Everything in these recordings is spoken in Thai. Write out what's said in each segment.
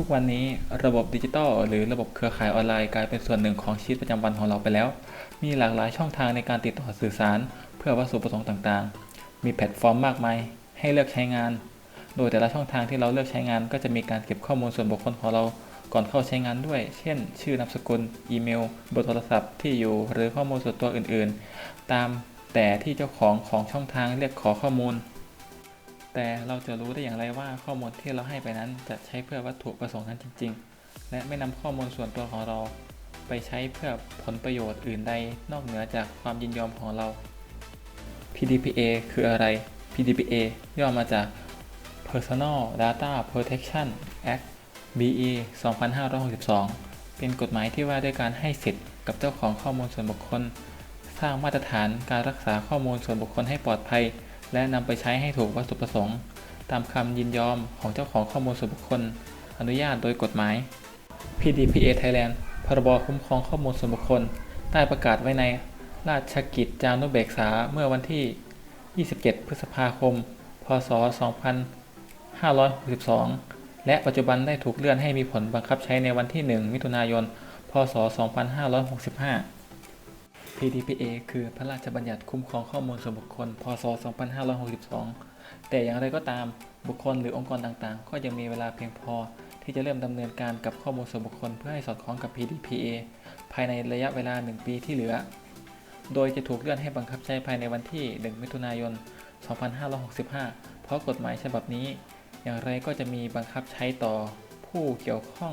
ทุกวันนี้ระบบดิจิตอลหรือระบบเครือข่ายออนไลน์กลายเป็นส่วนหนึ่งของชีวิตประจำวันของเราไปแล้ว มีหลากหลายช่องทางในการติดต่อสื่อสาร เพื่อวัตถุประสงค์ต่างๆ มีแพลตฟอร์มมากมาย ให้เลือกใช้งาน โดยแต่ละช่องทางที่เราเลือกใช้งาน ก็จะมีการเก็บข้อมูลส่วนบุคคลของเราก่อนเข้าใช้งานด้วย เช่น ชื่อนามสกุล อีเมล เบอร์โทรศัพท์ที่อยู่ หรือข้อมูลส่วนตัวอื่นๆ ตามแต่ที่เจ้าของของช่องทางเรียกขอข้อมูล แต่เราจะรู้ได้อย่างไรว่าข้อมูลที่เราให้ไปนั้นจะใช้เพื่อวัตถุประสงค์นั้นจริง ๆ และไม่นำข้อมูลส่วนตัวของเรา ไปใช้เพื่อผลประโยชน์อื่นใดนอกเหนือจากความยินยอมของเรา PDPA คืออะไร PDPA ย่อมาจาก Personal Data Protection Act BE 2562 เป็นกฎหมายที่ว่าด้วยการให้สิทธิ์กับเจ้าของข้อมูลส่วนบุคคล สร้างมาตรฐานการรักษาข้อมูลส่วนบุคคลให้ปลอดภัย และนำไปใช้ให้ถูกวัตถุประสงค์ ตามคำยินยอมของเจ้าของข้อมูลส่วนบุคคล อนุญาตโดยกฎหมาย PDPA Thailand พรบคุ้มครองข้อมูลส่วนบุคคล ได้ประกาศไว้ในราชกิจจานุเบกษาเมื่อวันที่ 27 พฤษภาคม พศ 2562 และปัจจุบันได้ถูกเลื่อนให้มีผลบังคับใช้ในวันที่ 1 มิถุนายน พศ 2565 PDPA คือพระราชบัญญัติคุ้มครองข้อมูลส่วนบุคคล พศ 2562 แต่อย่างไรก็ตามบุคคลหรือองค์กรต่างๆ ก็ยังมีเวลาเพียงพอ ที่จะเริ่มดำเนินการกับข้อมูลส่วนบุคคลเพื่อให้สอดคล้องกับ PDPA ภายในระยะเวลา 1 ปีที่เหลือ โดยจะถูกเลื่อนให้บังคับใช้ภายในวันที่ 1 มิถุนายน 2565 เพราะกฎหมายฉบับนี้ อย่างไรก็จะมีบังคับใช้ต่อผู้เกี่ยวข้อง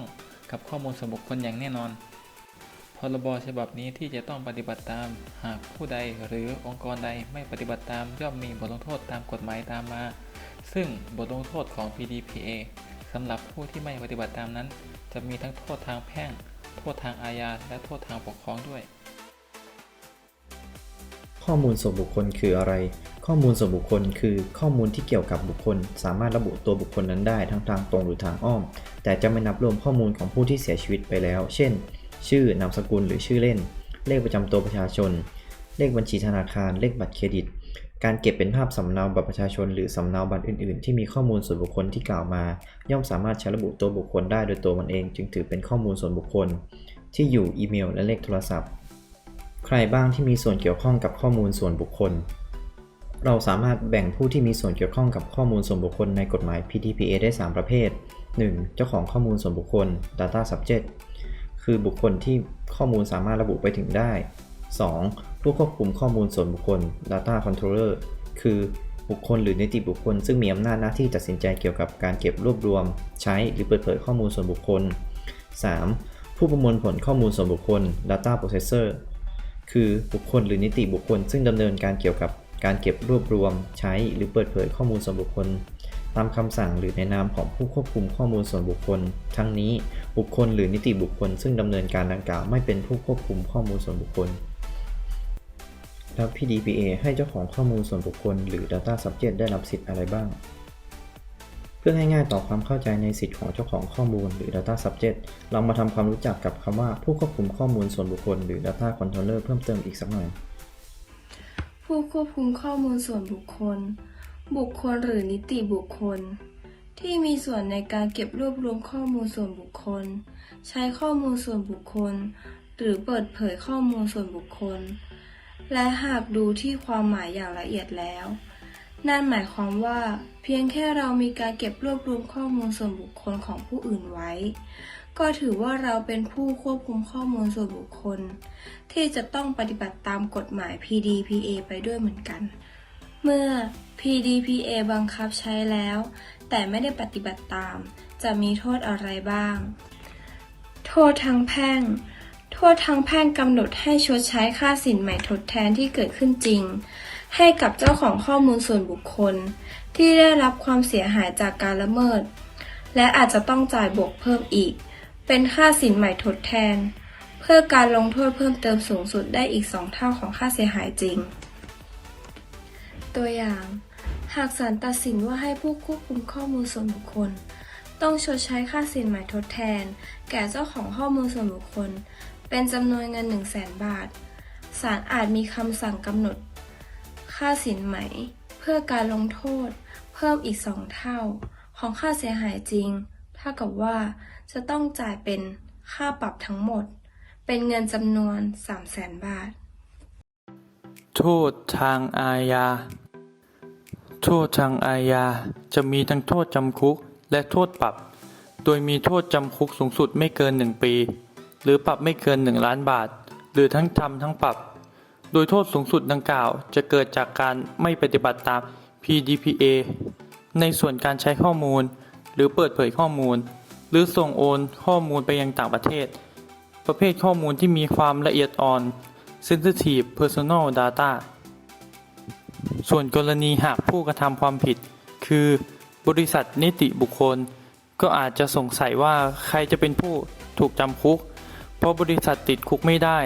กับข้อมูลส่วนบุคคลอย่างแน่นอน รบฉบับนี้ที่จะต้องปฏิบัติตาม หากผู้ใดหรือองค์กรใดไม่ปฏิบัติตามย่อมมีบทลงโทษตามกฎหมายตามมา ซึ่งบทลงโทษของ PDPA สำหรับผู้ที่ไม่ปฏิบัติตามนั้น จะมีทั้งโทษทางแพ่ง โทษทางอาญา และโทษทางปกครองด้วย ข้อมูลส่วนบุคคลคืออะไร ข้อมูลส่วนบุคคลคือข้อมูลที่เกี่ยวกับบุคคล สามารถระบุตัวบุคคลนั้นได้ทั้งทางตรงหรือทางอ้อม แต่จะไม่นับรวมข้อมูลของผู้ที่เสียชีวิตไปแล้ว เช่น ชื่อนามสกุลหรือชื่อเล่น เลขประจำตัวประชาชน เลขบัญชีธนาคาร เลขบัตรเครดิต การเก็บเป็นภาพสำเนาบัตรประชาชน หรือสำเนาบัตรอื่น ๆ ที่มีข้อมูลส่วนบุคคลที่กล่าวมา ย่อมสามารถใช้ระบุตัวบุคคลได้โดยตัวมันเอง จึงถือเป็นข้อมูลส่วนบุคคล ที่อยู่อีเมล และเลขโทรศัพท์ ใครบ้างที่มีส่วนเกี่ยวข้องกับข้อมูลส่วนบุคคล เราสามารถแบ่งผู้ที่มีส่วนเกี่ยวข้องกับข้อมูลส่วนบุคคลในกฎหมาย PDPA ได้ 3 ประเภท 1. เจ้าของข้อมูลส่วนบุคคล Data Subject คือบุคคลที่ข้อมูลสามารถระบุไปถึงได้ 2. ผู้ควบคุมข้อมูลส่วนบุคคล Data Controller คือบุคคลหรือนิติบุคคล ซึ่งมีอำนาจหน้าที่ตัดสินใจเกี่ยวกับการเก็บรวบรวม ใช้หรือเปิดเผยข้อมูลส่วนบุคคล 3. ผู้ประมวลผลข้อมูลส่วนบุคคล Data Processor คือบุคคลหรือนิติบุคคล ซึ่งดำเนินการเกี่ยวกับการเก็บรวบรวม ใช้หรือเปิดเผยข้อมูลส่วนบุคคล ตามคำสั่งหรือในนามของผู้ควบคุมข้อมูลส่วนบุคคล ทั้งนี้บุคคลหรือนิติบุคคล ซึ่งดำเนินการดังกล่าวไม่เป็นผู้ควบคุมข้อมูลส่วนบุคคลแล้ว PDPA ให้เจ้าของข้อมูลส่วนบุคคล หรือ Data Subject ได้รับสิทธิ์อะไรบ้าง เพื่อให้ง่ายต่อความเข้าใจในสิทธิของเจ้าของข้อมูลหรือ Data Subject เรามาทำความรู้จักกับคำว่าผู้ควบคุมข้อมูลส่วนบุคคล หรือ Data Controller เพิ่มเติมอีกสักหน่อย ผู้ควบคุมข้อมูลส่วนบุคคล บุคคลหรือนิติบุคคล ที่มีส่วนในการเก็บรวบรวมข้อมูลส่วนบุคคล ใช้ข้อมูลส่วนบุคคล หรือเปิดเผยข้อมูลส่วนบุคคล และหากดูที่ความหมายอย่างละเอียดแล้ว นั่นหมายความว่า เพียงแค่เรามีการเก็บรวบรวมข้อมูลส่วนบุคคลของผู้อื่นไว้ ก็ถือว่าเราเป็นผู้ควบคุมข้อมูลส่วนบุคคล ที่จะต้องปฏิบัติตามกฎหมาย PDPA ไปด้วยเหมือนกัน เมื่อ PDPA บังคับใช้แล้ว แต่ไม่ได้ปฏิบัติตาม จะมีโทษอะไรบ้าง โทษทางแพ่ง โทษทางแพ่งกำหนดให้ชดใช้ค่าสินใหม่ทดแทนที่เกิดขึ้นจริง ให้กับเจ้าของข้อมูลส่วนบุคคล ที่ได้รับความเสียหายจากการละเมิด และอาจจะต้องจ่ายบวกเพิ่มอีก เป็นค่าสินใหม่ทดแทน เพื่อการลงโทษเพิ่มเติมสูงสุดได้อีก 2 เท่าของค่าเสียหายจริงตัวอย่าง หากศาลตัดสินว่าให้ผู้ควบคุมข้อมูลส่วนบุคคล ต้องชดใช้ค่าสินหม่ทดแทน แก่เจ้าของข้อมูลส่วนบุคคล เป็นจำนวนเงิน 1 0 0 0 0แบาท ศาลอาจมีคำสั่งกำหนด ค่าสินไหม เพื่อการลงโทษ เพิ่มอีก2เท่า ของค่าเสียหายจริงภท่ากับว่าจะต้องจ่ายเป็นค่าปรับทั้งหมด เป็นเงินจำนวน 300,000 บาท โทษทางอาญา โทษทางอาญาจะมีทั้งโทษจำคุกและโทษปรับ โดยมีโทษจำคุกสูงสุดไม่เกิน 1 ปี หรือปรับไม่เกิน 1 ล้านบาท หรือทั้งจำทั้งปรับ โดยโทษสูงสุดดังกล่าว จะเกิดจากการไม่ปฏิบัติตาม PDPA ในส่วนการใช้ข้อมูล หรือเปิดเผยข้อมูล หรือส่งโอนข้อมูลไปยังต่างประเทศ ประเภทข้อมูลที่มีความละเอียดอ่อน Sensitive Personal Data ส่วนกรณีหากผู้กระทำความผิด คือบริษัทนิติบุคคล ก็อาจจะสงสัยว่าใครจะเป็นผู้ถูกจำคุก เพราะบริษัทติดคุกไม่ได้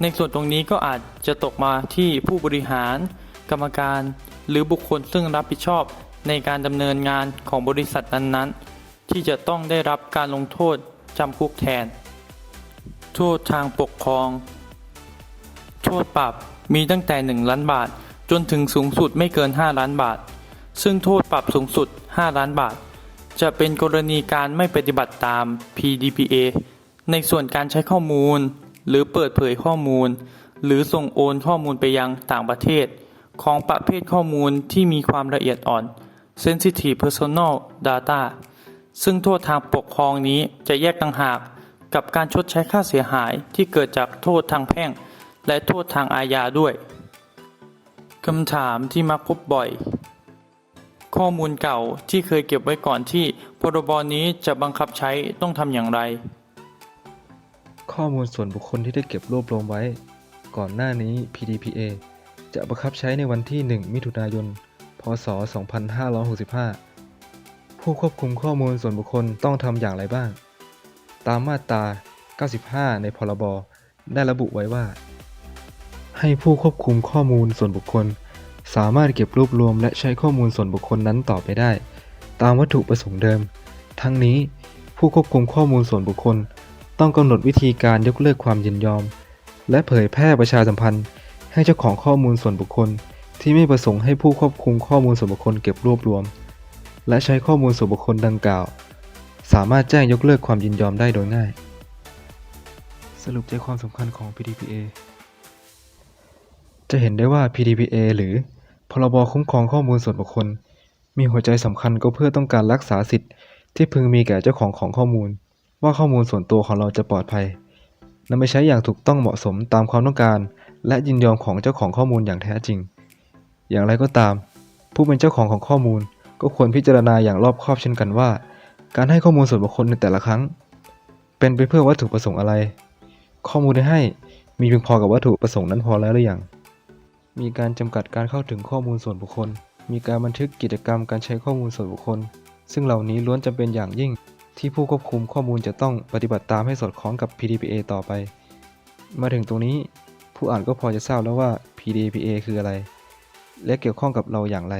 ในส่วนตรงนี้ก็อาจจะตกมาที่ผู้บริหาร กรรมการ หรือบุคคลซึ่งรับผิดชอบในการดำเนินงานของบริษัทนั้นๆ ที่จะต้องได้รับการลงโทษจำคุกแทน โทษทางปกครอง โทษปรับมีตั้งแต่ 1 ล้านบาท จนถึงสูงสุดไม่เกิน 5 ล้านบาท ซึ่งโทษปรับสูงสุด 5 ล้านบาท จะเป็นกรณีการไม่ปฏิบัติตาม PDPA ในส่วนการใช้ข้อมูล หรือเปิดเผยข้อมูล หรือส่งโอนข้อมูลไปยังต่างประเทศ ของประเภทข้อมูลที่มีความละเอียดอ่อน Sensitive Personal Data ซึ่งโทษทางปกครองนี้จะแยกต่างหากกับการชดใช้ค่าเสียหายที่เกิดจากโทษทางแพ่ง และโทษทางอาญาด้วย คำถามที่มักพบบ่อย ข้อมูลเก่าที่เคยเก็บไว้ก่อนที่พรบนี้จะบังคับใช้ต้องทำอย่างไร ข้อมูลส่วนบุคคลที่ได้เก็บรวบรวมไว้ ก่อนหน้านี้ PDPA จะบังคับใช้ในวันที่ 1 มิถุนายน พศ 2565 ผู้ควบคุมข้อมูลส่วนบุคคลต้องทำอย่างไรบ้าง ตามมาตรา 95 ในพรบ ได้ระบุไว้ว่า ให้ผู้ควบคุมข้อมูลส่วนบุคคล สามารถเก็บรวบรวมและใช้ข้อมูลส่วนบุคคลนั้นต่อไปได้ ตามวัตถุประสงค์เดิม ทั้งนี้ผู้ควบคุมข้อมูลส่วนบุคคล ต้องกำหนดวิธีการยกเลิกความยินยอม และเผยแพร่ประชาสัมพันธ์ ให้เจ้าของข้อมูลส่วนบุคคล ที่ไม่ประสงค์ให้ผู้ควบคุมข้อมูลส่วนบุคคลเก็บรวบรวม และใช้ข้อมูลส่วนบุคคลดังกล่าว สามารถแจ้งยกเลิกความยินยอมได้โดยง่าย สรุปใจความสำคัญของ PDPA จะเห็นได้ว่า PDPA หรือพรบคุ้มครองข้อมูลส่วนบุคคล มีหัวใจสำคัญก็เพื่อต้องการรักษาสิทธิ์ที่พึงมีแก่เจ้าของของข้อมูล ว่าข้อมูลส่วนตัวของเราจะปลอดภัยนำไปใช้อย่างถูกต้องเหมาะสมตามความต้องการ และยินยอมของเจ้าของข้อมูลอย่างแท้จริง อย่างไรก็ตาม ผู้เป็นเจ้าของของข้อมูล ก็ควรพิจารณาอย่างรอบคอบเช่นกันว่า การให้ข้อมูลส่วนบุคคลในแต่ละครั้ง เป็นไปเพื่อวัตถุประสงค์อะไร ข้อมูลที่ให้มีเพียงพอกับวัตถุประสงค์นั้นพอแล้วหรือยัง มีการจำกัดการเข้าถึงข้อมูลส่วนบุคคล มีการบันทึกกิจกรรมการใช้ข้อมูลส่วนบุคคล ซึ่งเหล่านี้ล้วนจำเป็นอย่างยิ่ง ที่ผู้ควบคุมข้อมูลจะต้องปฏิบัติตามให้สอดคล้องกับ PDPA ต่อไป มาถึงตรงนี้ ผู้อ่านก็พอจะทราบแล้วว่า PDPA คืออะไร และเกี่ยวข้องกับเราอย่างไร